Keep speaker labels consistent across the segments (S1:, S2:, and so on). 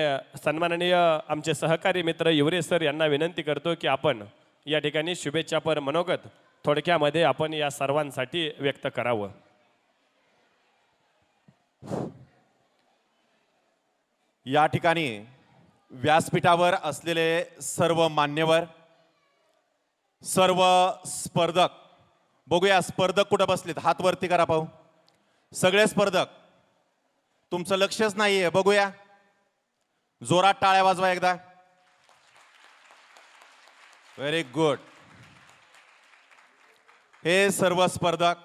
S1: सन्माननीय आमचे सहकारी मित्र युवरे सर यांना विनंती करतो की आपण या ठिकाणी शुभेच्छापर मनोगत थोडक्यामध्ये आपण या सर्वांसाठी व्यक्त करावं.
S2: या ठिकाणी व्यासपीठावर असलेले सर्व मान्यवर सर्व स्पर्धक बघूया स्पर्धक कुठं बसलेत हात वरती करा पाहू. सगळे स्पर्धक तुमचं लक्षच नाहीये बघूया. जोरात टाळ्या वाजवा एकदा. व्हेरी गुड हे सर्व स्पर्धक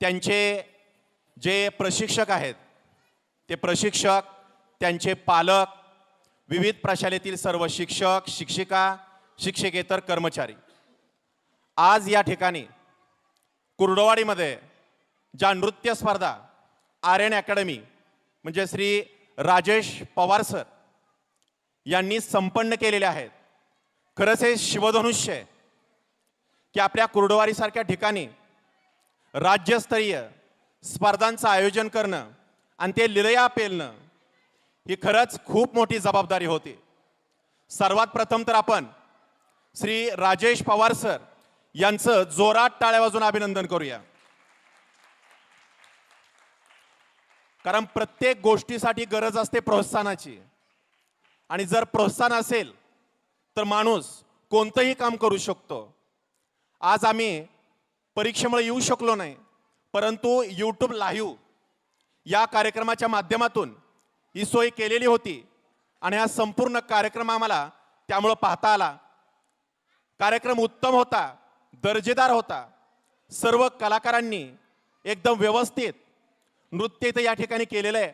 S2: त्यांचे जे प्रशिक्षक आहेत ते प्रशिक्षक त्यांचे पालक विविध प्रशालेतील सर्व शिक्षक शिक्षिका शिक्षकेतर कर्मचारी. आज या ठिकाणी कुर्डवाडीमध्ये ज्या नृत्य स्पर्धा आर्यन अकॅडमी म्हणजे श्री राजेश पवार सर यांनी संपन्न केलेले आहेत. खरंच हे शिवधनुष्य आहे. की आपल्या कुर्डवारीसारख्या ठिकाणी राज्यस्तरीय स्पर्धांचं आयोजन करणं आणि ते लिलया पेलणं ही खरंच खूप मोठी जबाबदारी होती. सर्वात प्रथम तर आपण श्री राजेश पवार सर यांचं जोरात टाळ्या वाजून अभिनंदन करूया. कारण प्रत्येक गोष्टीसाठी गरज असते प्रोत्साहनाची. आणि जर प्रोत्साहन असेल तर माणूस कोणतंही काम करू शकतो. आज आम्ही परीक्षेमुळे येऊ शकलो नाही परंतु यूट्यूब लाईव्ह या कार्यक्रमाच्या माध्यमातून ही सोय केलेली होती आणि हा संपूर्ण कार्यक्रम आम्हाला त्यामुळं पाहता आला. कार्यक्रम उत्तम होता दर्जेदार होता. सर्व कलाकारांनी एकदम व्यवस्थित नृत्य इथं या ठिकाणी केलेलं आहे.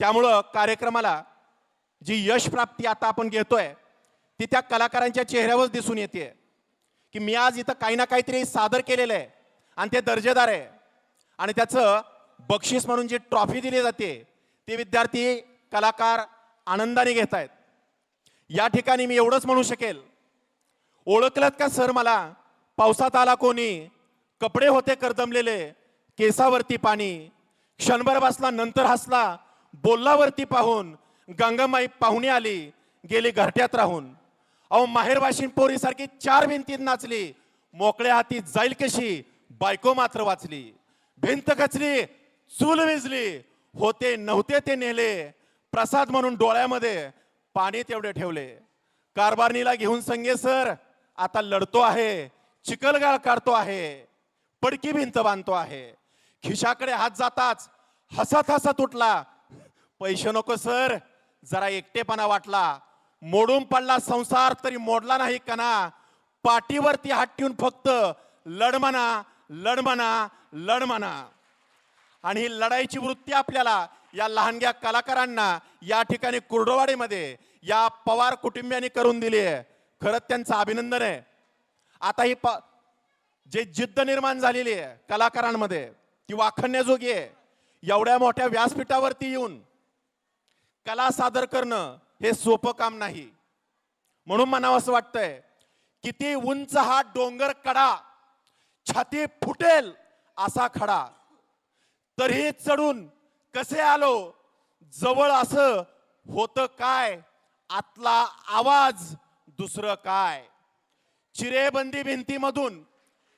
S2: त्यामुळं कार्यक्रमाला जी यश प्राप्ती आता आपण घेतोय ती त्या कलाकारांच्या चेहऱ्यावर दिसून येते की मी आज इथं काही ना काहीतरी सादर केलेलं आहे आणि ते दर्जेदार आहे. आणि त्याचं बक्षीस म्हणून जी ट्रॉफी दिली जाते ते विद्यार्थी कलाकार आनंदाने घेत आहेत. या ठिकाणी मी एवढंच म्हणू शकेल ओळखलत का सर मला? पावसात आला कोणी? कपडे होते करदमलेले केसावरती पाणी क्षणभर बसला नंतर हसला बोललावरती पाहून गंगामाई पाहुणे आली गेली घरट्यात राहून. अहो माहेरवाशीन पोरीसारखी चार भिंतीत नाचली. मोकळ्या हाती जाईल कशी बायको मात्र वाचली. भिंत कचली चूल विजली. होते नव्हते ते नेले. प्रसाद म्हणून डोळ्यामध्ये पाणी तेवढे ठेवले. कारभारणीला घेऊन संगे सर आता लढतो आहे. चिकलगाळ काढतो आहे. पडकी भिंत बांधतो आहे. खिशाकडे हात जाताच हसत हसत उठला. पैसे नको सर. जरा एकटेपणा वाटला. मोडून पडला संसार तरी मोडला नाही कणा पाठीवरती हात ठेवून फक्त लढ म्हणा लढ म्हणा लढ म्हणा आणि ही लढाईची वृत्ती आपल्याला या लहानग्या कलाकारांना या ठिकाणी कुर्डवाडीमध्ये या पवार कुटुंबियांनी करून दिली आहे. खरंच त्यांचं अभिनंदन आहे. आता ही प जे जिद्द निर्माण झालेली आहे कलाकारांमध्ये ती वाखण्याजोगी आहे. एवढ्या मोठ्या व्यासपीठावरती येऊन कला सादर करणं हे सोपं काम नाही. म्हणून म्हणावं असं वाटतंय किती उंच हा डोंगर कडा छाती फुटेल असा खडा. तरीही चढून कसे आलो जवळ असं होतं काय आतला आवाज दुसरं काय? चिरेबंदी भिंतीमधून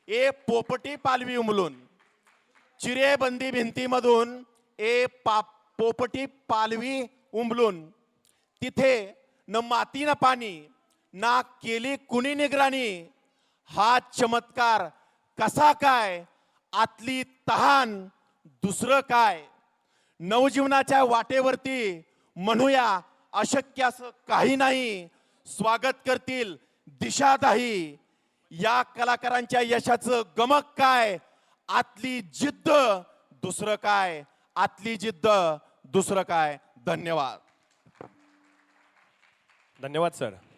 S2: ए पोपटी पालवी उमलून. चिरेबंदी भिंतीमधून ए पा पोपटी पालवी उमलून तिथे न माती न पाणी ना केली कुणी निगराणी. हा चमत्कार कसा काय? आतली तहान दुसरं काय? नवजीवनाच्या वाटेवरती म्हणूया अशक्य असं काही नाही. स्वागत करतील दिशादाही. या कलाकारांच्या यशाचं गमक काय? आतली जिद्द दुसरं काय? आतली जिद्द दुसरं काय? धन्यवाद.
S1: धन्यवाद सर.